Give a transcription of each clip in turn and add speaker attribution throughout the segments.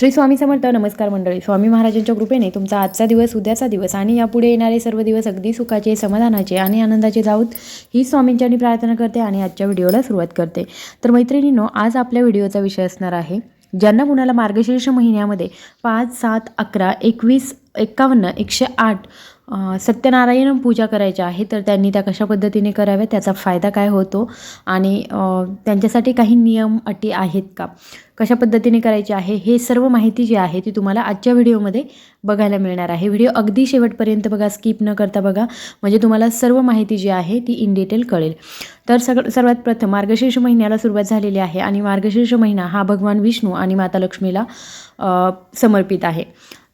Speaker 1: श्री स्वामी समर्थ नमस्कार मंडळी. स्वामी महाराजांच्या कृपेने तुमचा आजचा दिवस उद्याचा दिवस आणि यापुढे येणारे सर्व दिवस अगदी सुखाचे समाधानाचे आणि आनंदाचे जाऊत ही स्वामींच्यानी प्रार्थना करते आणि आजच्या व्हिडिओला सुरुवात करते. तर मैत्रिणींनो आज आपल्या व्हिडिओचा विषय असणार आहे ज्यांना कुणाला मार्गशीर्ष महिन्यामध्ये पाच सात अकरा एकवीस एक्कावन्न एकशे आठ सत्यनारायण पूजा करायच्या आहे तर त्यांनी त्या कशा पद्धतीने कराव्या त्याचा फायदा काय होतो आणि त्यांच्यासाठी काही नियम अटी आहेत का? कशा पद्धतीने करायचे आहे? हे सर्व माहिती जी आहे ती तुम्हाला आजच्या व्हिडिओमध्ये बघायला मिळणार आहे. व्हिडिओ अगदी शेवटपर्यंत बघा स्किप न करता बघा. म्हणजे तुम्हाला सर्व माहिती जी आहे ती इन डिटेल कळेल. तर सग सर्वात प्रथम मार्गशीर्ष महिन्याला सुरुवात झालेली आहे आणि मार्गशीर्ष महिना हा भगवान विष्णू आणि माता लक्ष्मीला समर्पित आहे.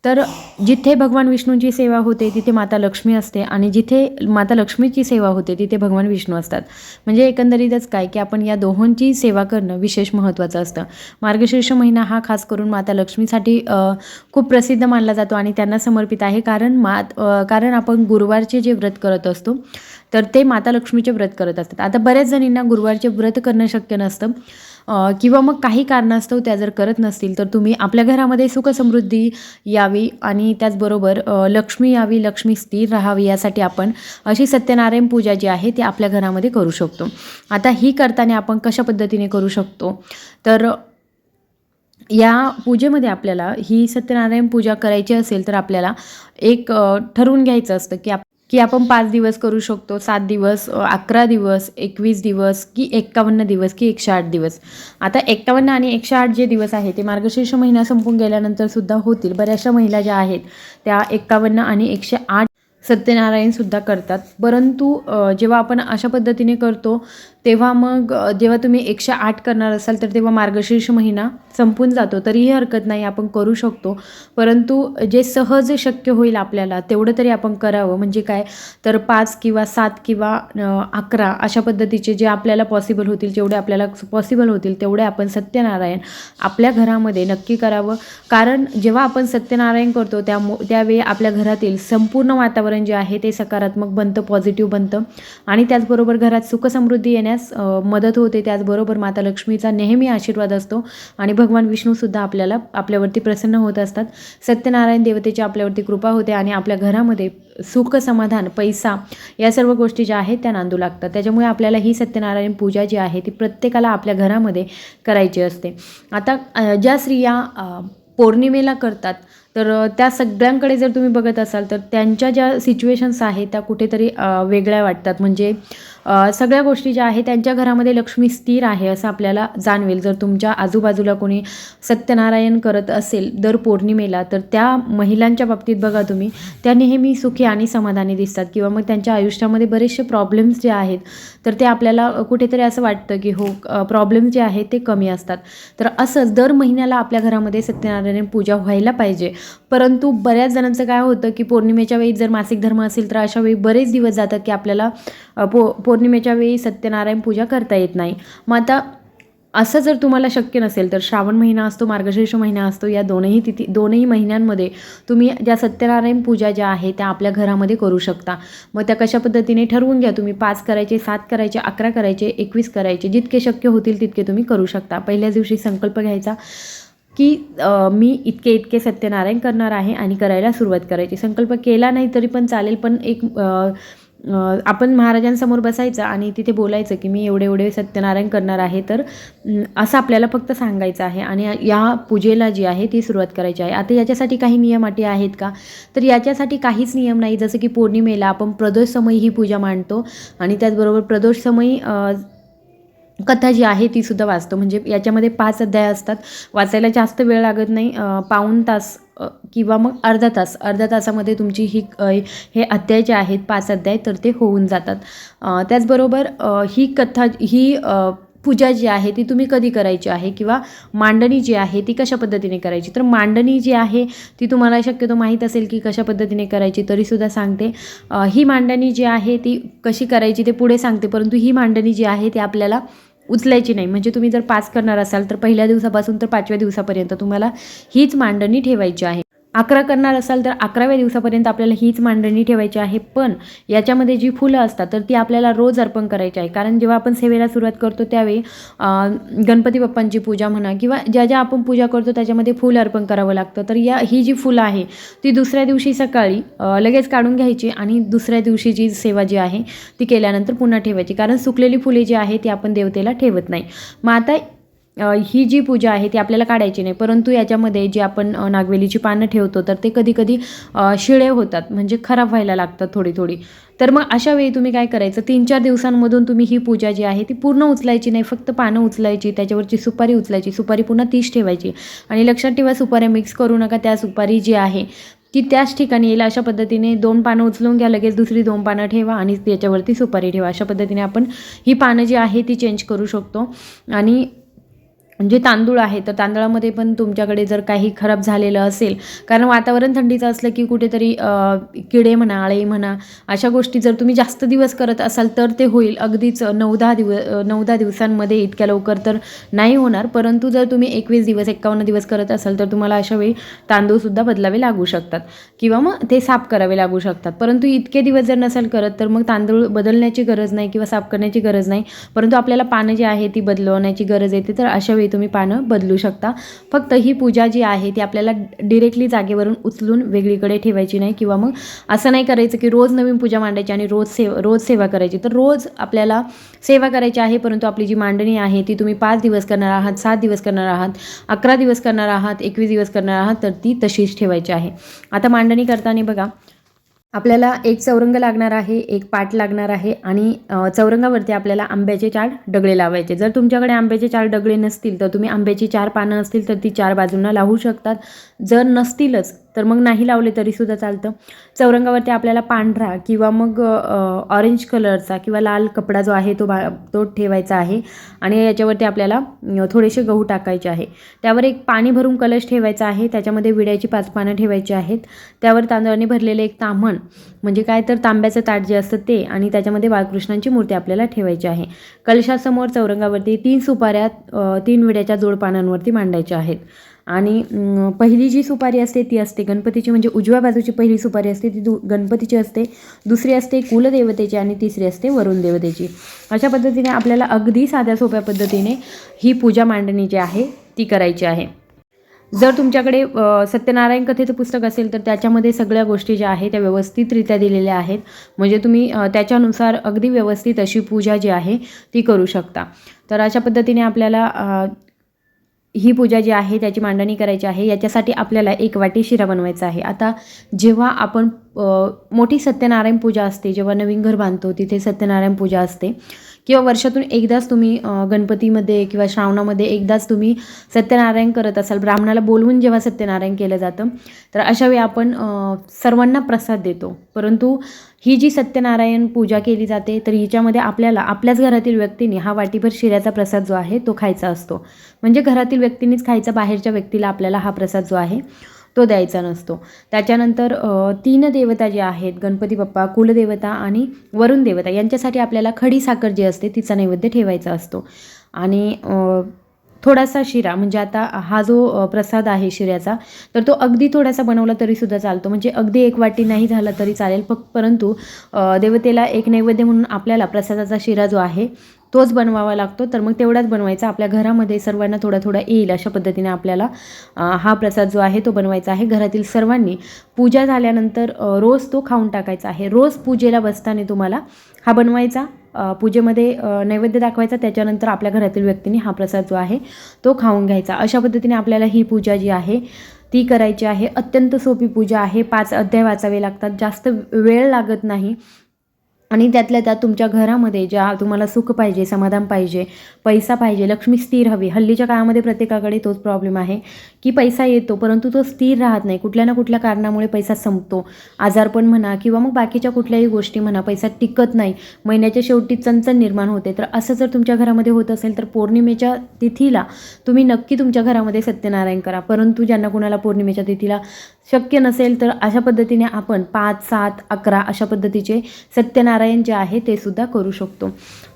Speaker 1: तर जिथे भगवान विष्णूंची सेवा होते तिथे माता लक्ष्मी असते आणि जिथे माता लक्ष्मीची सेवा होते तिथे भगवान विष्णू असतात. म्हणजे एकंदरीतच काय की आपण या दोहोंची सेवा करणं विशेष महत्त्वाचं असतं. मार्गशीर्ष महिना हा खास करून माता लक्ष्मीसाठी खूप प्रसिद्ध मानला जातो आणि त्यांना समर्पित आहे. कारण मात कारण आपण गुरुवारचे जे व्रत करत असतो तर ते माता लक्ष्मीचे व्रत करत असतात. आता बऱ्याच जणींना गुरुवारचे व्रत करणं शक्य नसतं. किंवा मग काही कारणास्तव त्या जर करत नसतील तर तुम्ही आपल्या घरामध्ये सुखसमृद्धी यावी आणि त्याचबरोबर लक्ष्मी यावी लक्ष्मी स्थिर राहावी यासाठी आपण अशी सत्यनारायण पूजा जी आहे ती आपल्या घरामध्ये करू शकतो. आता ही करताना आपण कशा पद्धतीने करू शकतो? तर या पूजेमध्ये आपल्याला ही सत्यनारायण पूजा करायची असेल तर आपल्याला एक ठरवून घ्यायचं असतं की आप की आपण पाच दिवस करू शकतो सात दिवस अकरा दिवस एकवीस दिवस की एक्कावन्न दिवस की एकशे आठ दिवस. आता एक्कावन्न आणि एकशे आठ जे दिवस आहे ते मार्गशीर्ष महिना संपून गेल्यानंतर सुद्धा होतील. बऱ्याचशा महिला ज्या आहेत त्या एक्कावन्न आणि एकशे आठ सत्यनारायणसुद्धा करतात. परंतु जेव्हा आपण अशा पद्धतीने करतो तेव्हा मग जेव्हा तुम्ही एकशे आठ करणार असाल तर तेव्हा मार्गशीर्ष महिना संपून जातो. तरीही हरकत नाही आपण करू शकतो. परंतु जे सहज शक्य होईल आपल्याला तेवढं तरी आपण करावं. म्हणजे काय? तर पाच किंवा सात किंवा अकरा अशा पद्धतीचे जे आपल्याला पॉसिबल होतील जेवढे आपल्याला पॉसिबल होतील तेवढे आपण सत्यनारायण आपल्या घरामध्ये नक्की करावं. कारण जेव्हा आपण सत्यनारायण करतो त्या त्यावेळी आपल्या घरातील संपूर्ण वातावरण जे आहे ते सकारात्मक बनतं पॉझिटिव्ह बनतं. आणि त्याचबरोबर घरात सुखसमृद्धी येण्यास अ, मदत होते. त्याचबरोबर माता लक्ष्मीचा नेहमी आशीर्वाद असतो आणि भगवान विष्णूसुद्धा आपल्याला आपल्यावरती प्रसन्न होत असतात. सत्यनारायण देवतेची आपल्यावरती कृपा होते आणि आपल्या घरामध्ये सुख समाधान पैसा या सर्व गोष्टी ज्या आहेत त्या नांदू लागतात. त्याच्यामुळे आपल्याला ही सत्यनारायण पूजा जी आहे ती प्रत्येकाला आपल्या घरामध्ये करायची असते. आता ज्या स्त्रिया पौर्णिमेला करतात तर त्या सगळ्यांकडे जर तुम्ही बघत असाल तर त्यांच्या ज्या सिच्युएशन्स आहेत त्या कुठेतरी वेगळ्या वाटतात. म्हणजे सगळ्या गोष्टी ज्या आहेत त्यांच्या घरामध्ये लक्ष्मी स्थिर आहे असं आपल्याला जाणवेल. जर तुमच्या आजूबाजूला कोणी सत्यनारायण करत असेल दर पौर्णिमेला तर त्या महिलांच्या बाबतीत बघा तुम्ही त्या नेहमी सुखी आणि समाधानी दिसतात किंवा मग त्यांच्या आयुष्यामध्ये बरेचसे प्रॉब्लेम्स जे आहेत तर ते आपल्याला कुठेतरी असं वाटतं की हो प्रॉब्लेम जे आहेत ते कमी असतात. तर असंच दर महिन्याला आपल्या घरामध्ये सत्यनारायण पूजा व्हायला पाहिजे. परंतु बऱ्याच जणांचं काय होतं की पौर्णिमेच्या वेळी जर मासिक धर्म असेल तर अशा वेळी बरेच दिवस जातात की आपल्याला पो पौर्णिमेच्या वेळी सत्यनारायण पूजा करता येत नाही. मग आता असं जर तुम्हाला शक्य नसेल तर श्रावण महिना असतो मार्गशीर्ष महिना असतो या दोनही तिथी दोनही महिन्यांमध्ये तुम्ही ज्या सत्यनारायण पूजा ज्या आहे त्या आपल्या घरामध्ये करू शकता. मग त्या कशा पद्धतीने ठरवून घ्या तुम्ही. पाच करायचे सात करायचे अकरा करायचे एकवीस करायचे जितके शक्य होतील तितके तुम्ही करू शकता. पहिल्याच दिवशी संकल्प घ्यायचा की मी इतके इतके सत्यनारायण करणार आहे आणि करायला सुरुवात करायची. संकल्प केला नाही तरी पण चालेल पण एक आपण महाराजांसमोर बसायचं आणि तिथे बोलायचं की मी एवढे एवढे सत्यनारायण करणार आहे तर असं आपल्याला फक्त सांगायचं आहे. आणि या पूजेला जी आहे ती सुरुवात करायची आहे. आता याच्यासाठी काही नियम अटी आहेत का? तर याच्यासाठी काहीच नियम नाही. जसं की पौर्णिमेला आपण प्रदोष समयी ही पूजा मांडतो आणि त्याचबरोबर प्रदोष समयी कथा जी आहे ती सुद्धा वाचतो. म्हणजे याच्यामध्ये पाच अध्याय असतात. वाचायला जास्त वेळ लागत नाही. पाऊण तास किंवा मग अर्धा तास. अर्ध्या तासामध्ये तुमची ही हे अध्याय जे आहेत पाच अध्याय तर ते होऊन जातात. त्याचबरोबर ही कथा ही पूजा जी आहे ती तुम्ही कधी करायची आहे? किंवा मांडणी जी आहे ती कशा पद्धतीने करायची? तर मांडणी जी आहे ती तुम्हाला शक्यतो माहीत असेल की कशा पद्धतीने करायची तरीसुद्धा सांगते. ही मांडणी जी आहे ती कशी करायची ते पुढे सांगते. परंतु ही मांडणी जी आहे ती आपल्याला उचलायची नाही. म्हणजे तुम्ही जर पाच करणार असाल तर पहिल्या दिवसापासून तर पाचव्या दिवसापर्यंत तुम्हाला हीच मांडणी ठेवायची आहे. अकरा करणार असाल तर अकराव्या दिवसापर्यंत आपल्याला हीच मांडणी ठेवायची आहे. पण याच्यामध्ये जी फुलं असतात तर ती आपल्याला रोज अर्पण करायची आहे. कारण जेव्हा आपण सेवेला सुरुवात करतो त्यावेळी गणपती बाप्पांची पूजा म्हणा किंवा ज्या ज्या आपण पूजा करतो त्याच्यामध्ये फूल अर्पण करावं लागतं. तर या ही जी फुलं आहे ती दुसऱ्या दिवशी सकाळी लगेच काढून घ्यायची आणि दुसऱ्या दिवशी जी सेवा जी आहे ती केल्यानंतर पुन्हा ठेवायची. कारण सुकलेली फुले जी आहे ती आपण देवतेला ठेवत नाही. मग आता ही जी पूजा आहे ती आपल्याला काढायची नाही. परंतु याच्यामध्ये जी आपण नागवेलीची पानं ठेवतो तर ते कधीकधी शिळे होतात. म्हणजे खराब व्हायला लागतात थोडी थोडी तर मग अशा वेळी तुम्ही काय करायचं? तीन चार दिवसांमधून तुम्ही ही पूजा जी आहे ती पूर्ण उचलायची नाही. फक्त पानं उचलायची त्याच्यावरची सुपारी उचलायची सुपारी पुन्हा तीच ठेवायची. आणि लक्षात ठेवा सुपाऱ्या मिक्स करू नका. त्या सुपारी जी आहे ती त्याच ठिकाणी येईल. अशा पद्धतीने दोन पानं उचलून घ्या लगेच दुसरी दोन पानं ठेवा आणि त्याच्यावरती सुपारी ठेवा. अशा पद्धतीने आपण ही पानं जी आहे ती चेंज करू शकतो. आणि जे तांदूळ आहे तर तांदळामध्ये पण तुमच्याकडे जर काही खराब झालेलं असेल कारण वातावरण थंडीचं असलं की कुठेतरी किडे म्हणा आळे म्हणा अशा गोष्टी जर तुम्ही जास्त दिवस करत असाल तर ते होईल. अगदीच नऊ दहा दिवस नऊ दहा दिवसांमध्ये इतक्या लवकर तर नाही होणार परंतु जर तुम्ही एकवीस दिवस एक्कावन्न दिवस करत असाल तर तुम्हाला अशा वेळी तांदूळसुद्धा बदलावे लागू शकतात. किंवा मग ते साफ करावे लागू शकतात. परंतु इतके दिवस जर नसेल करत तर मग तांदूळ बदलण्याची गरज नाही किंवा साफ करण्याची गरज नाही. परंतु आपल्याला पानं जी आहे ती बदलवण्याची गरज येते तर अशा वेळी तुम्ही पानं बदलू शकता. फक्त ही पूजा जी आहे ती आपल्याला डिरेक्टली जागेवरून उचलून वेगळीकडे ठेवायची नाही किंवा मग असं नाही करायचं की रोज नवीन पूजा मांडायची आणि रोज सेव रोज सेवा करायची. तर रोज आपल्याला सेवा करायची आहे परंतु आपली जी मांडणी आहे ती तुम्ही पाच दिवस करणार आहात सात दिवस करणार आहात अकरा दिवस करणार आहात एकवीस दिवस करणार आहात तर ती तशीच ठेवायची आहे. आता मांडणी करताना बघा आपल्याला एक चौरंग लागणार आहे एक पाट लागणार आहे आणि चौरंगावरती आपल्याला आंब्याचे चार डगळे लावायचे. जर तुमच्याकडे आंब्याचे चार डगळे नसतील तर तुम्ही आंब्याची चार पानं असतील तर ती चार बाजूंना लावू शकतात. जर नसतीलच तर मग नाही लावले तरीसुद्धा चालतं. चौरंगावरती आपल्याला पांढरा किंवा मग ऑरेंज कलरचा किंवा लाल कपडा जो आहे तो बा तो ठेवायचा आहे. आणि याच्यावरती आपल्याला थोडेसे गहू टाकायचे आहे. त्यावर एक पाणी भरून कलश ठेवायचा आहे. त्याच्यामध्ये विड्याची पाच पानं ठेवायची आहेत. त्यावर तांदळाने भरलेले एक ताम्हण म्हणजे काय तर तांब्याचं ताट जे असतं ते आणि त्याच्यामध्ये बाळकृष्णांची मूर्ती आपल्याला ठेवायची आहे. कलशासमोर चौरंगावरती तीन सुपाऱ्या तीन विड्याच्या जोडपानांवरती मांडायच्या आहेत. आणि पहिली जी सुपारी असते ती असते गणपतीची. म्हणजे उजव्या बाजूची पहिली सुपारी असते ती दु गणपतीची असते. दुसरी असते कुलदेवतेची आणि तिसरी असते वरुण देवतेची. अशा पद्धतीने आपल्याला अगदी साध्या सोप्या पद्धतीने ही पूजा मांडणी जी आहे ती करायची आहे. जर तुमच्याकडे सत्यनारायण कथेचं पुस्तक असेल तर त्याच्यामध्ये सगळ्या गोष्टी ज्या आहेत त्या व्यवस्थितरित्या दिलेल्या आहेत. म्हणजे तुम्ही त्याच्यानुसार अगदी व्यवस्थित अशी पूजा जी आहे ती करू शकता. तर अशा पद्धतीने आपल्याला ही पूजा जी आहे त्याची मांडणी करायची आहे याच्यासाठी आपल्याला एक वाटी शिरा बनवायचा आहे. आता जेव्हा आपण मोठी सत्यनारायण पूजा असते जेव्हा नवीन घर बांधतो तिथे सत्यनारायण पूजा असते. किंवा वर्षातून एकदाच तुम्ही गणपतीमध्ये किंवा श्रावणामध्ये एकदाच तुम्ही सत्यनारायण करत असाल ब्राह्मणाला बोलवून जेव्हा सत्यनारायण केलं जातं तर अशावेळी आपण सर्वांना प्रसाद देतो. परंतु ही जी सत्यनारायण पूजा केली जाते तर हिच्यामध्ये आपल्याला आपल्याच घरातील व्यक्तीने हा वाटीभर शिऱ्याचा प्रसाद जो आहे तो खायचा असतो. म्हणजे घरातील व्यक्तींनीच खायचा बाहेरच्या व्यक्तीला आपल्याला हा प्रसाद जो आहे तो द्यायचा नसतो. त्याच्यानंतर तीन देवता जे आहेत गणपती बाप्पा कुलदेवता आणि वरुण देवता यांच्यासाठी आपल्याला खडी साखर जी असते तिचा नैवेद्य ठेवायचा असतो. आणि थोडासा शिरा म्हणजे आता हा जो प्रसाद आहे शिऱ्याचा तर तो अगदी थोडासा बनवला तरीसुद्धा चालतो. म्हणजे अगदी एक वाटी नाही झाला तरी चालेल फक्त परंतु देवतेला एक नैवेद्य म्हणून आपल्याला प्रसादाचा शिरा जो आहे तोच बनवावा लागतो. तर मग तेवढाच बनवायचा. आपल्या घरामध्ये सर्वांना थोडा थोडा येईल अशा पद्धतीने आपल्याला हा प्रसाद जो आहे तो बनवायचा आहे घरातील सर्वांनी. पूजा झाल्यानंतर रोज तो खाऊन टाकायचा आहे. रोज पूजेला बसताना तुम्हाला हा बनवायचा. पूजेमध्ये नैवेद्य दाखवायचा. त्याच्यानंतर आपल्या घरातील व्यक्तींनी हा प्रसाद जो आहे तो खाऊन घ्यायचा. अशा पद्धतीने आपल्याला ही पूजा जी आहे ती करायची आहे. अत्यंत सोपी पूजा आहे. पाच अध्याय वाचावे लागतात. जास्त वेळ लागत नाही. आणि त्यातल्या त्यात तुमच्या घरामध्ये ज्या तुम्हाला सुख पाहिजे समाधान पाहिजे पैसा पाहिजे लक्ष्मी स्थिर हवी. हल्लीच्या काळामध्ये प्रत्येकाकडे तोच प्रॉब्लेम आहे की पैसा येतो परंतु तो स्थिर राहत नाही. कुठल्या ना कुठल्या कारणामुळे पैसा संपतो. आजारपण म्हणा किंवा मग बाकीच्या कुठल्याही गोष्टी म्हणा पैसा टिकत नाही. महिन्याच्या शेवटी चणचण निर्माण होते. तर असं जर तुमच्या घरामध्ये होत असेल तर पौर्णिमेच्या तिथीला तुम्ही नक्की तुमच्या घरामध्ये सत्यनारायण करा. परंतु ज्यांना कुणाला पौर्णिमेच्या तिथीला शक्य नसेल तर अशा पद्धतीने आपण पाच सात अकरा अशा पद्धतीचे सत्यनारायण सत्यनारायण जे आहे ते सुद्धा करू शकतो.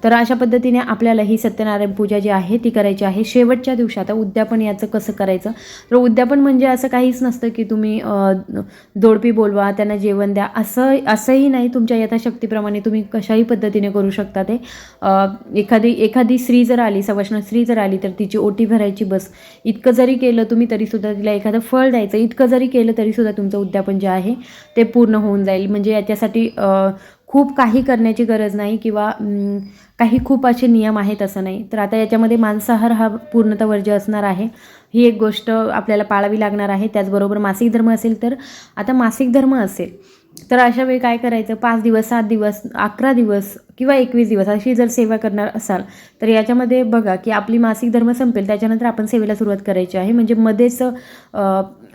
Speaker 1: तर अशा पद्धतीने आपल्याला ही सत्यनारायण पूजा जी आहे ती करायची आहे. शेवटच्या दिवशी आता उद्यापन याचं कसं करायचं? तर उद्यापन म्हणजे असं काहीच नसतं की तुम्ही जोडपी बोलवा त्यांना जेवण द्या. असं असंही नाही. तुमच्या यथाशक्तीप्रमाणे तुम्ही कशाही पद्धतीने करू शकता ते. एखादी एखादी स्त्री जर आली सवाष्ण स्त्री जर आली तर तिची ओटी भरायची बस. इतकं जरी केलं तुम्ही तरीसुद्धा तिला एखादं फळ द्यायचं. इतकं जरी केलं तरीसुद्धा तुमचं उद्यापन जे आहे ते पूर्ण होऊन जाईल. म्हणजे याच्यासाठी खूप काही करण्याची गरज नाही किंवा काही खूप असे नियम आहेत असं नाही. तर आता याच्यामध्ये मांसाहार हा पूर्णतः वर्ज्य असणार आहे. ही एक गोष्ट आपल्याला पाळावी लागणार आहे. त्याचबरोबर मासिक धर्म असेल तर आता मासिक धर्म असेल तर अशा वेळी काय करायचं? पाच दिवस सात दिवस अकरा दिवस किंवा एकवीस दिवस अशी जर सेवा करणार असाल तर याच्यामध्ये बघा की आपली मासिक धर्म संपेल त्याच्यानंतर आपण सेवेला सुरुवात करायची आहे. म्हणजे मध्येच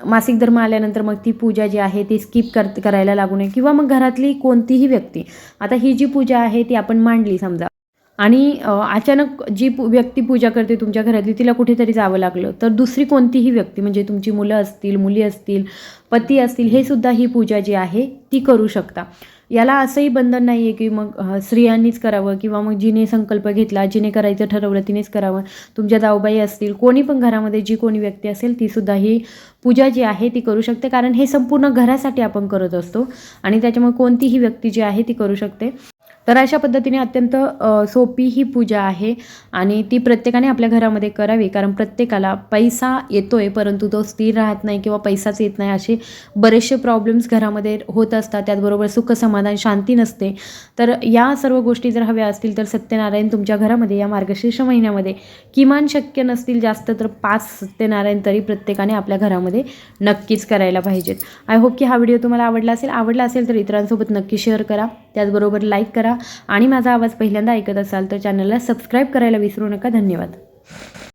Speaker 1: मासिक धर्म आल्यानंतर मग ती पूजा जी आहे ती स्किप कर करायला लागू नये. किंवा मग घरातली कोणतीही व्यक्ती आता ही जी पूजा आहे ती आपण मांडली समजा. आणि अचानक जी पू व्यक्ती पूजा करते तुमच्या घरातली तिला कुठेतरी जावं लागलं. तर दुसरी कोणतीही व्यक्ती म्हणजे तुमची मुलं असतील मुली असतील पती असतील हे सुद्धा ही पूजा जी आहे ती करू शकता. याला असंही बंधन नाही आहे की मग स्त्रियांनीच करावं किंवा मग जिने संकल्प घेतला जिने करायचं ठरवलं तिनेच करावं. तुमच्या जाऊबाई असतील कोणी पण घरामध्ये जी कोणी व्यक्ती असेल ती सुद्धा ही पूजा जी आहे ती करू शकते. कारण हे संपूर्ण घरासाठी आपण करत असतो आणि त्याच्यामुळे कोणतीही व्यक्ती जी आहे ती करू शकते. तर अशा पद्धतीने अत्यंत सोपी ही पूजा आहे आणि ती प्रत्येकाने आपल्या घरामध्ये करावी. कारण प्रत्येकाला पैसा येतो आहे परंतु तो स्थिर राहत नाही किंवा पैसाच येत नाही असे बरेचसे प्रॉब्लेम्स घरामध्ये होत असतात. त्याचबरोबर सुख समाधान शांती नसते. तर या सर्व गोष्टी जर हव्या असतील तर सत्यनारायण तुमच्या घरामध्ये या मार्गशीर्ष महिन्यामध्ये किमान शक्य नसतील जास्त तर पाच सत्यनारायण तरी प्रत्येकाने आपल्या घरामध्ये नक्कीच करायला पाहिजेत. आय होप की हा व्हिडिओ तुम्हाला आवडला असेल. आवडला असेल तर इतरांसोबत नक्की शेअर करा. त्याचबरोबर लाईक करा. आणि माझा आवाज पहिल्यांदा ऐकत असाल तर चॅनलला सबस्क्राईब करायला विसरू नका. धन्यवाद.